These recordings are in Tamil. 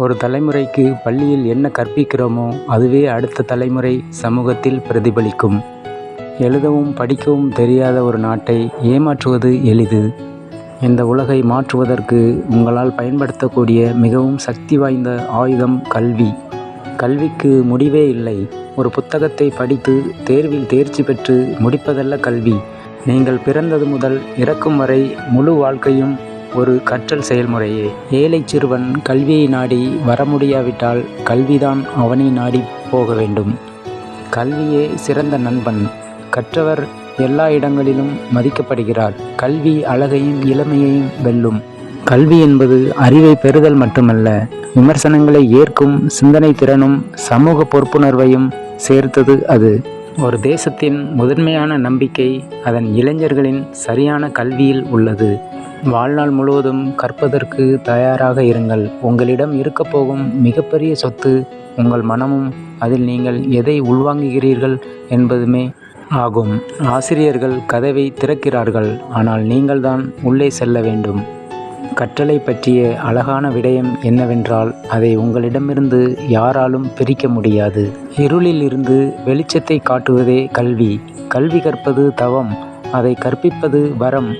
ஒரு தலைமுறைக்கு பள்ளியில் என்ன கற்பிக்கிறோமோ அதுவே அடுத்த தலைமுறை சமூகத்தில் பிரதிபலிக்கும். எழுதவும் படிக்கவும் தெரியாத ஒரு நாட்டை ஏமாற்றுவது எளிது. இந்த உலகை மாற்றுவதற்கு உங்களால் பயன்படுத்தக்கூடிய மிகவும் சக்தி வாய்ந்த ஆயுதம் கல்வி. கல்விக்கு முடிவே இல்லை. ஒரு புத்தகத்தை படித்து தேர்வில் தேர்ச்சி பெற்று முடிப்பதல்ல கல்வி. நீங்கள் பிறந்தது முதல் இறக்கும் வரை முழு வாழ்க்கையும் ஒரு கற்றல் செயல்முறையே ஏழை சிறுவன் கல்வியை நாடி வர முடியாவிட்டால் கல்விதான் அவனை நாடி போக வேண்டும். கல்வியே சிறந்த நண்பன். கற்றவர் எல்லா இடங்களிலும் மதிக்கப்படுகிறார். கல்வி அழகையும் இளமையையும் வெல்லும். கல்வி என்பது அறிவை பெறுதல் மட்டுமல்ல விமர்சனங்களை ஏற்கும் சிந்தனை திறனும் சமூக பொறுப்புணர்வையும் சேர்த்தது அது. ஒரு தேசத்தின் முதன்மையான நம்பிக்கை அதன் இளைஞர்களின் சரியான கல்வியில் உள்ளது. வாழ்நாள் முழுவதும் கற்பதற்கு தயாராக இருங்கள். உங்களிடம் இருக்கப்போகும் மிகப்பெரிய சொத்து உங்கள் மனமும் அதில் நீங்கள் எதை உள்வாங்குகிறீர்கள் என்பதுமே ஆகும். ஆசிரியர்கள் கதவை திறக்கிறார்கள். ஆனால் நீங்கள்தான் உள்ளே செல்ல வேண்டும். கற்றலை பற்றிய அழகான விடயம் என்னவென்றால் அதை உங்களிடமிருந்து யாராலும் பிரிக்க முடியாது. இருளில் இருந்து வெளிச்சத்தை காட்டுவதே கல்வி. கல்வி கற்பது தவம் அதை கற்பிப்பது வரம்.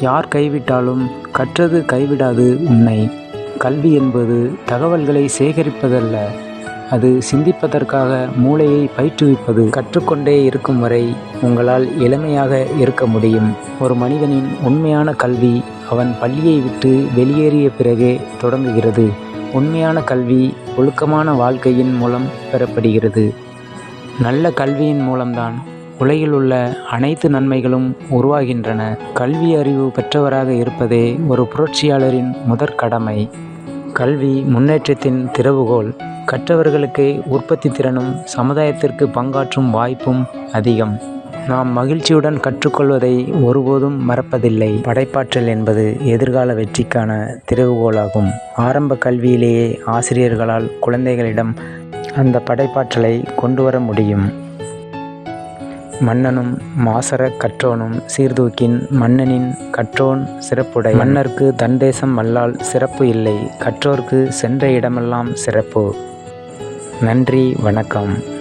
யார் கைவிட்டாலும் கற்றது கைவிடாது உன்னை. கல்வி என்பது தகவல்களை சேகரிப்பதல்ல அது சிந்திப்பதற்காக மூளையை பயிற்றுவிப்பது. கற்றுக்கொண்டே இருக்கும் வரை உங்களால் எளிமையாக இருக்க முடியும். ஒரு மனிதனின் உண்மையான கல்வி அவன் பள்ளியை விட்டு வெளியேறிய பிறகே தொடங்குகிறது. உண்மையான கல்வி ஒழுக்கமான வாழ்க்கையின் மூலம் பெறப்படுகிறது. நல்ல கல்வியின் மூலம்தான் உலகில் உள்ள அனைத்து நன்மைகளும் உருவாகின்றன. கல்வி அறிவு பெற்றவராக இருப்பதே ஒரு புரட்சியாளரின் முதற் கடமை. கல்வி முன்னேற்றத்தின் திறவுகோல். கற்றவர்களுக்கு உற்பத்தி திறனும் சமுதாயத்திற்கு பங்காற்றும் வாய்ப்பும் அதிகம். நாம் மகிழ்ச்சியுடன் கற்றுக்கொள்வதை ஒருபோதும் மறப்பதில்லை. படைப்பாற்றல் என்பது எதிர்கால வெற்றிக்கான திறவுகோலாகும். ஆரம்ப கல்வியிலேயே ஆசிரியர்களால் குழந்தைகளிடம் அந்த படைப்பாற்றலை கொண்டு வர முடியும். மன்னனும் மாசர கற்றோனும் சீர்தூக்கின் மன்னனின் கற்றோன் சிறப்புடை. மன்னர்க்கு தன்தேசம் வல்லால் அல்லால் சிறப்பு இல்லை. கற்றோர்க்கு சென்ற இடமெல்லாம் சிறப்பு. நன்றி வணக்கம்.